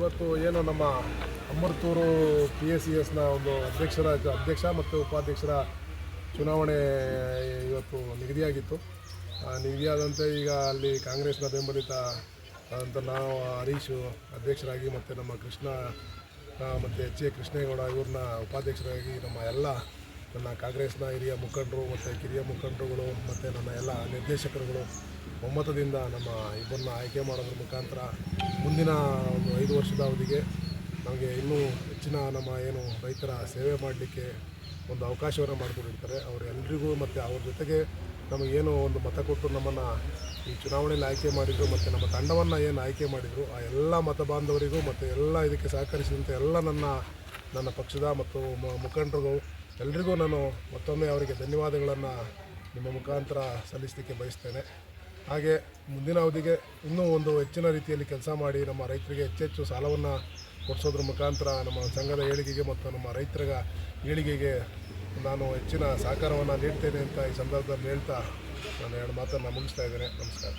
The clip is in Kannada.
ಇವತ್ತು ಏನು ನಮ್ಮ ಅಮೃತೂರು ಪಿ ಎಸ್ ಸಿ ಎಸ್ನ ಒಂದು ಅಧ್ಯಕ್ಷರ, ಅಧ್ಯಕ್ಷ ಮತ್ತು ಉಪಾಧ್ಯಕ್ಷರ ಚುನಾವಣೆ ಇವತ್ತು ನಿಗದಿಯಾಗಿತ್ತು. ನಿಗದಿಯಾದಂತೆ ಈಗ ಅಲ್ಲಿ ಕಾಂಗ್ರೆಸ್ನ ಬೆಂಬಲಿತ ಅಂತ ನಾವು ಹರೀಶು ಅಧ್ಯಕ್ಷರಾಗಿ ಮತ್ತು ನಮ್ಮ ಕೃಷ್ಣ ಮತ್ತು ಎಚ್ ಎ ಕೃಷ್ಣೇಗೌಡ ಇವ್ರನ್ನ ಉಪಾಧ್ಯಕ್ಷರಾಗಿ ನಮ್ಮ ಎಲ್ಲ ನನ್ನ ಕಾಂಗ್ರೆಸ್ನ ಹಿರಿಯ ಮುಖಂಡರು, ಮತ್ತು ಕಿರಿಯ ಮುಖಂಡರುಗಳು, ಮತ್ತು ನನ್ನ ಎಲ್ಲ ನಿರ್ದೇಶಕರುಗಳು ಒಮ್ಮತದಿಂದ ನಮ್ಮ ಇಬ್ಬರನ್ನ ಆಯ್ಕೆ ಮಾಡೋದ್ರ ಮುಖಾಂತರ ಮುಂದಿನ ಒಂದು ಐದು ವರ್ಷದ ಅವಧಿಗೆ ನಮಗೆ ಇನ್ನೂ ಹೆಚ್ಚಿನ ನಮ್ಮ ಏನು ರೈತರ ಸೇವೆ ಮಾಡಲಿಕ್ಕೆ ಒಂದು ಅವಕಾಶವನ್ನು ಮಾಡಿಕೊಂಡಿರ್ತಾರೆ ಅವರೆಲ್ಲರಿಗೂ ಮತ್ತು ಅವ್ರ ಜೊತೆಗೆ ನಮಗೇನು ಒಂದು ಮತ ಕೊಟ್ಟು ನಮ್ಮನ್ನು ಈ ಚುನಾವಣೆಯಲ್ಲಿ ಆಯ್ಕೆ ಮಾಡಿದರು ಮತ್ತು ನಮ್ಮ ತಂಡವನ್ನು ಏನು ಆಯ್ಕೆ ಮಾಡಿದರು, ಆ ಎಲ್ಲ ಮತ ಬಾಂಧವರಿಗೂ ಮತ್ತು ಎಲ್ಲ ಇದಕ್ಕೆ ಸಹಕರಿಸಿದಂಥ ಎಲ್ಲ ನನ್ನ ನನ್ನ ಪಕ್ಷದ ಮತ್ತು ಮ- ಮುಖಂಡರಿಗೂ ಎಲ್ರಿಗೂ ನಾನು ಮತ್ತೊಮ್ಮೆ ಅವರಿಗೆ ಧನ್ಯವಾದಗಳನ್ನು ನಿಮ್ಮ ಮುಖಾಂತರ ಸಲ್ಲಿಸಲಿಕ್ಕೆ ಬಯಸ್ತೇನೆ. ಹಾಗೆ ಮುಂದಿನ ಅವಧಿಗೆ ಇನ್ನೂ ಒಂದು ಹೆಚ್ಚಿನ ರೀತಿಯಲ್ಲಿ ಕೆಲಸ ಮಾಡಿ ನಮ್ಮ ರೈತರಿಗೆ ಹೆಚ್ಚೆಚ್ಚು ಸಾಲವನ್ನು ಕೊಡಿಸೋದ್ರ ಮುಖಾಂತರ ನಮ್ಮ ಸಂಘದ ಏಳಿಗೆಗೆ ಮತ್ತು ನಮ್ಮ ರೈತರ ಏಳಿಗೆಗೆ ನಾನು ಹೆಚ್ಚಿನ ಸಹಕಾರವನ್ನು ನೀಡ್ತೇನೆ ಅಂತ ಈ ಸಂದರ್ಭದಲ್ಲಿ ಹೇಳ್ತಾ ನಾನು ಎರಡು ಮಾತನ್ನು ಮುಗಿಸ್ತಾ ಇದ್ದೇನೆ. ನಮಸ್ಕಾರ.